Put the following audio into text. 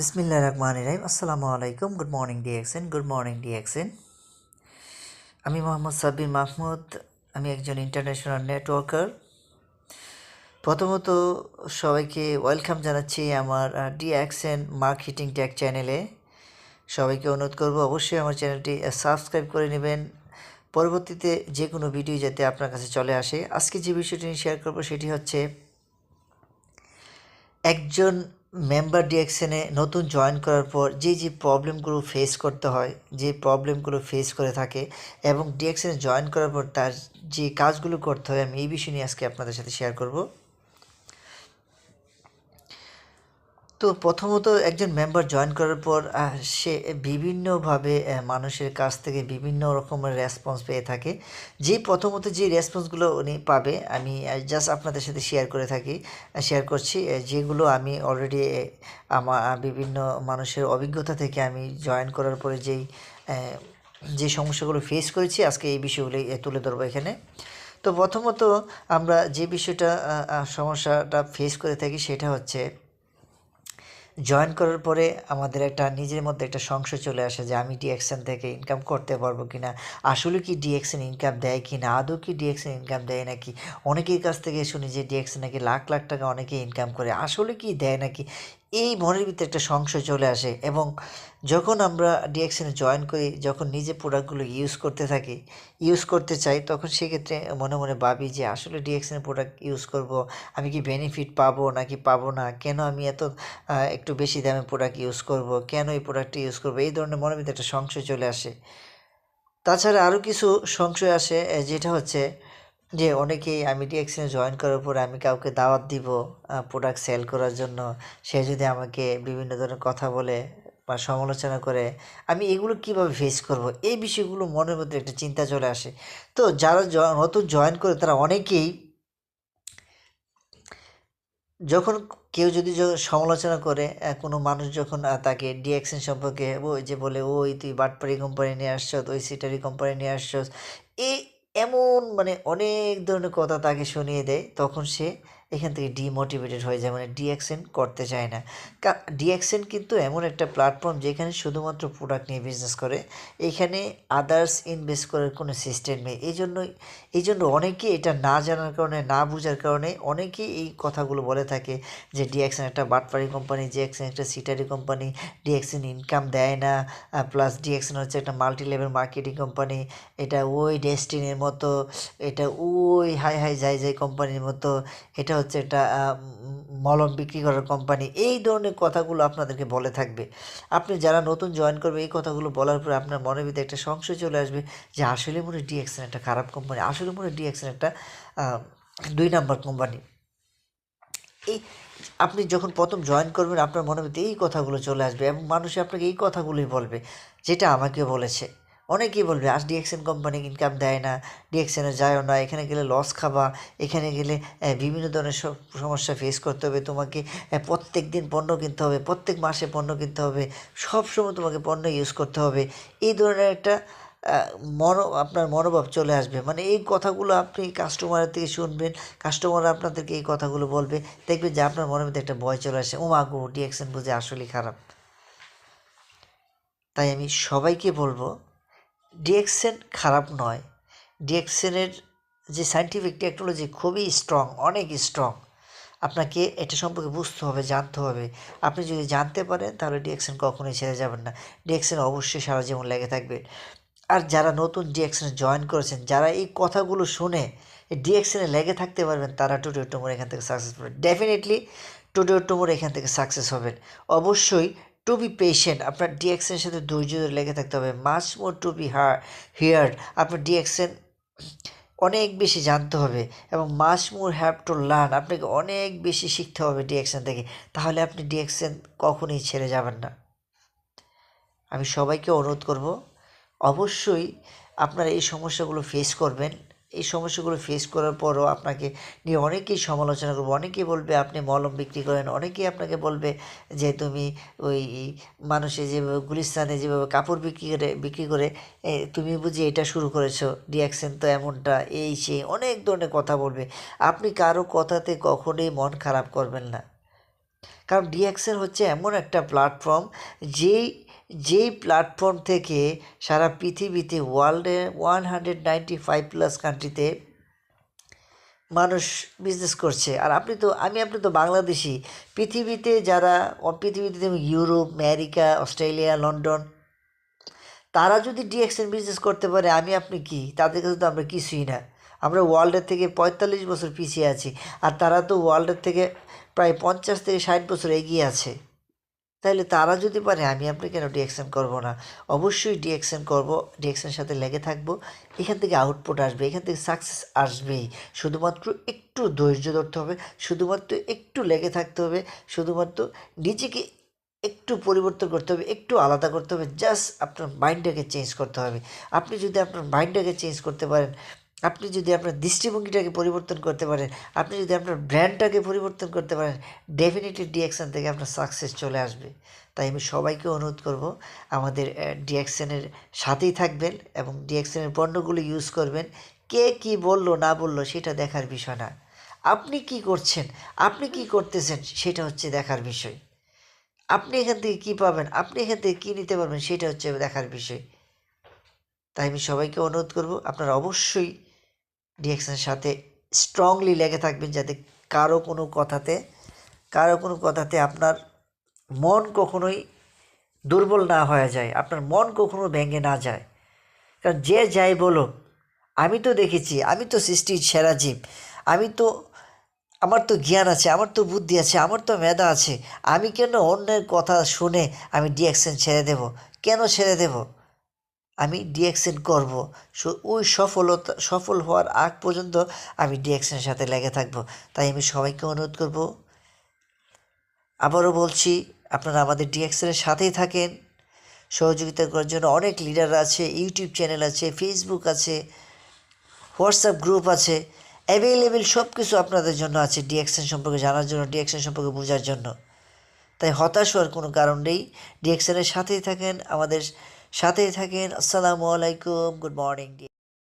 বিসমিল্লা রহমান রাহিম। আসসালামু আলাইকুম। Good morning DXN good morning DXN আমি মোহাম্মদ সাব্বির মাহমুদ। আমি একজন ইন্টারন্যাশনাল নেটওয়ার্কার প্রথমত সবাইকে ওয়েলকাম জানাচ্ছি আমার ডিএক্সেন মার্কেটিং ট্যাগ চ্যানেলে সবাইকে অনুরোধ করব অবশ্যই আমার চ্যানেলটি সাবস্ক্রাইব করে নেবেন। পরবর্তীতে যে কোনো ভিডিও যাতে আপনার কাছে চলে আসে। আজকে যে বিষয়টি নিয়ে শেয়ার করব সেটি হচ্ছে, একজন মেম্বার ডিএকশনে নতুন জয়েন করার পর যে যে প্রবলেমগুলো ফেস করতে হয়, যে প্রবলেমগুলো ফেস করে থাকে এবং ডিএকশনে জয়েন করার পর তার যে কাজগুলো করতে হয়, আমি এই বিষয় নিয়ে আজকে আপনাদের সাথে শেয়ার করব। তো প্রথমত একজন মেম্বার জয়েন করার পর সে বিভিন্নভাবে মানুষের কাছ থেকে বিভিন্ন রকমের রেসপন্স পেয়ে থাকে। যে প্রথমত যে রেসপন্সগুলো উনি পাবে, আমি জাস্ট আপনাদের সাথে শেয়ার করে থাকি শেয়ার করছি যেগুলো আমি অলরেডি আমার বিভিন্ন মানুষের অভিজ্ঞতা থেকে আমি জয়েন করার পরে যেই যে সমস্যাগুলো ফেস করেছি, আজকে এই বিষয়গুলো তুলে ধরবো এখানে। তো প্রথমত আমরা যে বিষয়টা সমস্যাটা ফেস করে থাকি, সেটা হচ্ছে জয়েন করার পরে আমাদের একটা, নিজের মধ্যে একটা সংশয় চলে আসে যে আমি ডিএক্সএন থেকে ইনকাম করতে পারব কি না আসলে কি ডিএক্সএন ইনকাম দেয় কি না আদৌ কি ডিএক্সএন ইনকাম দেয় নাকি? অনেকের কাছ থেকে শুনি যে ডিএক্সএন নাকি লাখ লাখ টাকা অনেকে ইনকাম করে। আসলে কি দেয় নাকি? এই মনের ভিতরে একটা সংশয় চলে আসে এবং যখন আমরা ডিএক্সএনে জয়েন করি, যখন নিজে প্রোডাক্টগুলো ইউজ করতে থাকি ইউজ করতে চাই, তখন সেক্ষেত্রে মনে মনে ভাবি যে আসলে ডিএক্সএনের প্রোডাক্ট ইউজ করব, আমি কি বেনিফিট পাবো নাকি পাবো না? কেন আমি এত একটু বেশি দামে প্রোডাক্ট ইউজ করব? কেন এই প্রোডাক্টটা ইউজ করব? এই ধরনের মনের ভিতরে একটা সংশয় চলে আসে। তাছাড়া আরও কিছু সংশয় আসে যেটা হচ্ছে যে অনেকেই আমি ডিএক্সএনে জয়েন করার পরে আমি কাউকে দাওয়াত দিব প্রোডাক্ট সেল করার জন্য, সে যদি আমাকে বিভিন্ন ধরনের কথা বলে বা সমালোচনা করে, আমি এগুলো কীভাবে ফেস করব? এই বিষয়গুলো মনের মধ্যে একটা চিন্তা চলে আসে। তো যারা নতুন জয়েন করে, তারা অনেকেই যখন কেউ যদি সমালোচনা করে কোনো মানুষ যখন তাকে ডিএক্সএন সম্পর্কে ওই যে বলে, ওই তুই বাটপারি কোম্পানি নিয়ে আসছ ওই সিটারি কোম্পানি নিয়ে আসছ এই এমন মানে অনেক ধরনের কথা তাকে শুনিয়ে দেয় তখন সে এখান থেকে ডিমোটিভেটেড হয়ে যায় মানে ডিএক্সএন করতে চায় না। ডিএক্সএন কিন্তু এমন একটা প্ল্যাটফর্ম যেখানে শুধুমাত্র প্রোডাক্ট নিয়ে বিজনেস করে, এখানে আদার্স ইনভেস্ট করার কোনো সিস্টেম নেই। এই জন্য এই জন্য অনেকে এটা না জানার কারণে, না বোঝার কারণে অনেকেই এই কথাগুলো বলে থাকে যে ডিএক্সএন একটা বাটপারি কোম্পানি ডিএক্সএন একটা সিটারি কোম্পানি ডিএক্সএন ইনকাম দেয় না প্লাস ডিএক্সএন হচ্ছে একটা মাল্টি লেভেল মার্কেটিং কোম্পানি এটা ওই ডেস্টিনের মতো, এটা ওই হাই হাই যাই যাই কোম্পানির মতো, এটা হচ্ছে একটা মলম বিক্রি করার কোম্পানি এই ধরনের কথাগুলো আপনাদেরকে বলে থাকবে। আপনি যারা নতুন জয়েন করবে, এই কথাগুলো বলার পরে আপনার মনের ভিতরে একটা সংশয় চলে আসবে যে আসলে মনে ডিএক্সএন একটা খারাপ কোম্পানি আসলে মনে ডিএক্সএন একটা দুই নাম্বার কোম্পানি এই আপনি যখন প্রথম জয়েন করবেন, আপনার মনের ভিতরে এই কথাগুলো চলে আসবে এবং মানুষ আপনাকে এই কথাগুলোই বলবে, যেটা আমাকে বলেছে। অনেকেই বলবে, আজ ডিএক্সএন কোম্পানি ইনকাম দেয় না ডিএক্সএনে যায়ও না, এখানে গেলে লস খাবা, এখানে গেলে বিভিন্ন ধরনের সব সমস্যা ফেস করতে হবে, তোমাকে প্রত্যেক দিন পণ্য কিনতে হবে, প্রত্যেক মাসে পণ্য কিনতে হবে, সব সময় তোমাকে পণ্য ইউজ করতে হবে। এই ধরনের একটা মন, আপনার মনোভাব চলে আসবে। মানে এই কথাগুলো আপনি কাস্টমারের থেকে শুনবেন কাস্টমার আপনাদেরকে এই কথাগুলো বলবে, দেখবেন যে আপনার মনের মধ্যে একটা ভয় চলে আসে ও মা গো ডিএক্সএন বুঝে আসলেই খারাপ। তাই আমি সবাইকে বলব ডিএক্সএন খারাপ নয়। ডিএক্সএনের যে সাইন্টিফিক টেকনোলজি খুবই স্ট্রং অনেক স্ট্রং আপনাকে এটা সম্পর্কে বুঝতে হবে, জানতে হবে। আপনি যদি জানতে পারেন, তাহলে ডিএক্সএন কখনোই ছেড়ে যাবেন না। ডিএক্সএন অবশ্যই সারা জীবন লেগে থাকবে। আর যারা নতুন ডিএক্সএনে জয়েন করেছেন, যারা এই কথাগুলো শুনে ডিএক্সএনে লেগে থাকতে পারবেন, তারা টুডে টুমোর এখান থেকে সাকসেস পাবেন। ডেফিনেটলি টুডে টুমোর এখান থেকে সাকসেস হবেন। অবশ্যই টু বি পেশেন্ট আপনার ডিএক্সেনের সাথে ধৈর্য ধরে লেগে থাকতে হবে। Much more to be her heard আপনার ডিএক্সেন অনেক বেশি জানতে হবে এবং must more have to learn আপনাকে অনেক বেশি শিখতে হবে ডিএক্সেন থেকে। তাহলে আপনি ডিএক্সেন কখনোই ছেড়ে যাবেন না। আমি সবাইকে অনুরোধ করব, অবশ্যই আপনারা এই সমস্যাগুলো ফেস করবেন। এই সমস্যাগুলো ফেস করার পরও আপনাকে নিয়ে অনেকেই সমালোচনা করবে। অনেকেই বলবে, আপনি মলম বিক্রি করেন। অনেকেই আপনাকে বলবে যে, তুমি ওই মানুষে যেভাবে, গুলিস্তানে যেভাবে কাপড় বিক্রি করে বিক্রি করে তুমি বুঝি এটা শুরু করেছ। ডিঅ্যাকশন তো এমনটা, এই সেই অনেক ধরনের কথা বলবে। আপনি কারও কথাতে কখনোই মন খারাপ করবেন না। কারণ ডিএক্সেন হচ্ছে এমন একটা প্ল্যাটফর্ম যেই যেই প্ল্যাটফর্ম থেকে সারা পৃথিবীতে ওয়ার্ল্ডে one hundred ninety five plus কান্ট্রিতে মানুষ বিজনেস করছে। আর আপনি তো, আমি, আপনি তো বাংলাদেশি। পৃথিবীতে যারা পৃথিবীতে যেমন ইউরোপ, আমেরিকা, অস্ট্রেলিয়া, লন্ডন, তারা যদি ডিএক্সএন বিজনেস করতে পারে, আমি, আপনি কি? তাদের কাছে তো আমরা কিছুই না। আমরা ওয়ার্ল্ডের থেকে পঁয়তাল্লিশ বছর পিছিয়ে আছি। আর তারা তো ওয়ার্ল্ডের থেকে প্রায় পঞ্চাশ থেকে ষাট বছর এগিয়ে আছে। তাহলে তারা যদি পারে, আমি আপনি কেন ডিএক্সএন করব না? অবশ্যই ডিএক্সএন করব ডিএক্সএনের সাথে লেগে থাকব। এখান থেকে আউটপুট আসবে, এখান থেকে সাকসেস আসবেই। শুধুমাত্র একটু ধৈর্য ধরতে হবে, শুধুমাত্র একটু লেগে থাকতে হবে, শুধুমাত্র নিজেকে একটু পরিবর্তন করতে হবে, একটু আলাদা করতে হবে, জাস্ট আপনার মাইন্ডটাকে চেঞ্জ করতে হবে। আপনি যদি আপনার মাইন্ডটাকে চেঞ্জ করতে পারেন আপনি যদি আপনার দৃষ্টিভঙ্গিটাকে পরিবর্তন করতে পারেন, আপনি যদি আপনার ব্র্যান্ডটাকে পরিবর্তন করতে পারেন ডেফিনেটলি ডিএকশন থেকে আপনার সাকসেস চলে আসবে। তাই আমি সবাইকে অনুরোধ করব, আমাদের ডিএকশনের সাথেই থাকবেন এবং ডিএকশনের পণ্যগুলো ইউজ করবেন। কে কি বলল, না বলল, সেটা দেখার বিষয় না। আপনি কি করছেন, আপনি কি করতেছেন, সেটা হচ্ছে দেখার বিষয়। আপনি এখান থেকে কী পাবেন, আপনি এখান থেকে কী নিতে পারবেন, সেটা হচ্ছে দেখার বিষয়। তাই আমি সবাইকে অনুরোধ করব, আপনারা অবশ্যই ডিএক্সনের সাথে স্ট্রংলি লেগে থাকবেন যাতে কারও কোনো কথাতে, কারও কোনো কথাতে আপনার মন কখনোই দুর্বল না হয়ে যায়, আপনার মন কখনো ভেঙে না যায়। কারণ যে যাই বলো আমি তো দেখেছি, আমি তো সৃষ্টির সেরা জীব, আমি তো, আমার তো জ্ঞান আছে, আমার তো বুদ্ধি আছে, আমার তো মেধা আছে, আমি কেন অন্যের কথা শুনে আমি ডিএক্সেন ছেড়ে দেব? কেন ছেড়ে দেব? আমি ডিএক্সেন করব। ওই সফলতা, সফল হওয়ার আগ পর্যন্ত আমি ডিএক্সেনের সাথে লেগে থাকব। তাই আমি সবাইকে অনুরোধ করব। আবারও বলছি, আপনারা আমাদের ডিএক্সেনের সাথেই থাকেন। সহযোগিতা করার জন্য অনেক লিডার আছে, ইউটিউব চ্যানেল আছে ফেসবুক আছে হোয়াটসঅ্যাপ গ্রুপ আছে। অ্যাভেলেবেল সব কিছু আপনাদের জন্য আছে ডিএক্সেন সম্পর্কে জানার জন্য, ডিএক্সেন সম্পর্কে বোঝার জন্য। তাই হতাশ হওয়ার কোনো কারণ নেই। ডিএক্সেনের সাথেই থাকেন আমাদের সাথেই থাকেন। আসসালামু আলাইকুম। Good morning